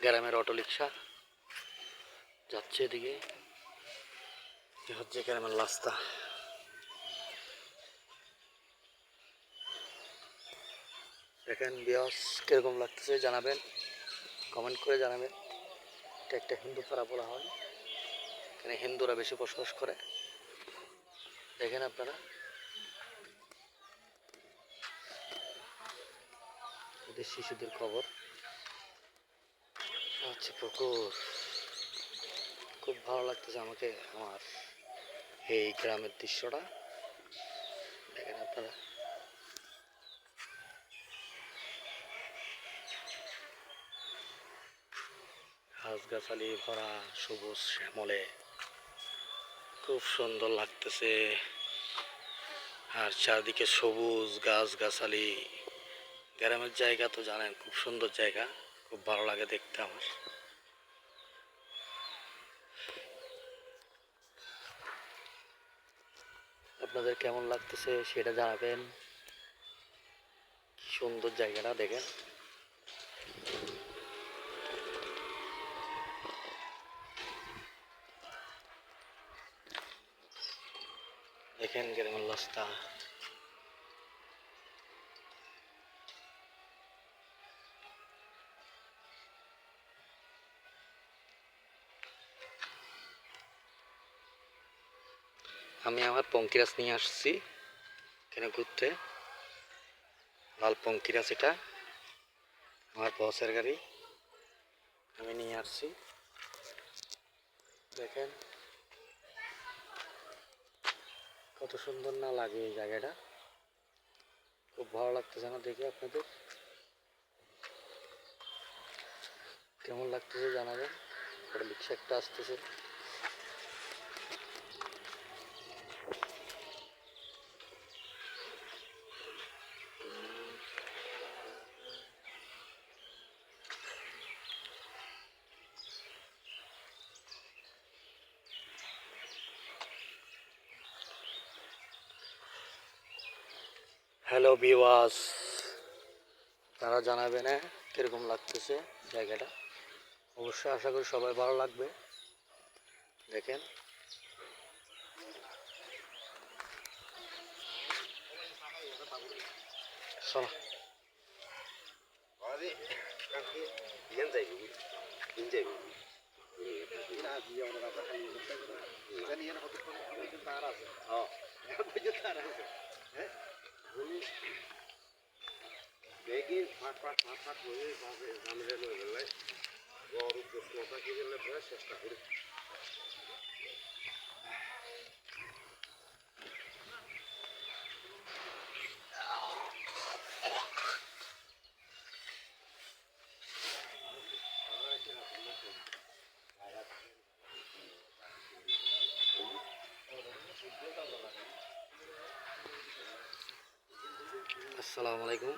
গ্রামের auto rickshaw যাচ্ছে এদিকে। হচ্ছে গ্রামের রাস্তা। দেখেন বিয়স কীরকম লাগতেছে, জানাবেন কমেন্ট করে জানাবেন। এটা একটা হিন্দু পাড়া বলা হয়। এখানে হিন্দুরা বেশি বসবাস করে। দেখেন আপনারা। শিশুদের খবর। হচ্ছে পুকুর। খুব ভালো লাগতেছে আমাকে, আমার এই গ্রামের দৃশ্যটা। দেখেন আপনারা। গাছগাছালি ভরা, সবুজ শ্যামলে। খুব সুন্দর লাগতেছে। আর চারদিকে সবুজ গাছগাছালি। গ্রামের জায়গা তো জানেন, খুব সুন্দর জায়গা। খুব ভালো লাগে দেখতে আমার। আপনাদের কেমন লাগতেছে সেটা জানাবেন। কি সুন্দর জায়গাটা দেখেন। দেখেন গ্রামের রাস্তা। আমি আমার পঙ্কিরাজ নিয়ে আসছি, এখানে ঘুরতে। লাল পঙ্কিরাজ এটা, আমার বসের গাড়ি। আমি নিয়ে আসছি। দেখেন কত সুন্দর না লাগে এই জায়গাটা। খুব ভালো লাগতেছে না দেখে আপনাদের। কেমন লাগতেছে জানাবেন। ওটা রিক্সা একটা আসতেছে। হ্যালো বিওয়াস তারা জানাবেন হ্যাঁ কীরকম লাগতেছে জায়গাটা। অবশ্যই আশা করি সবাই ভালো লাগবে। দেখেন। চলো। দেখি ফাট ফাট ফাট হয়ে করে সামনে লয়ে গেলে গরু প্রশ্নটা কি গেলে চেষ্টা করি আসসালামু আলাইকুম।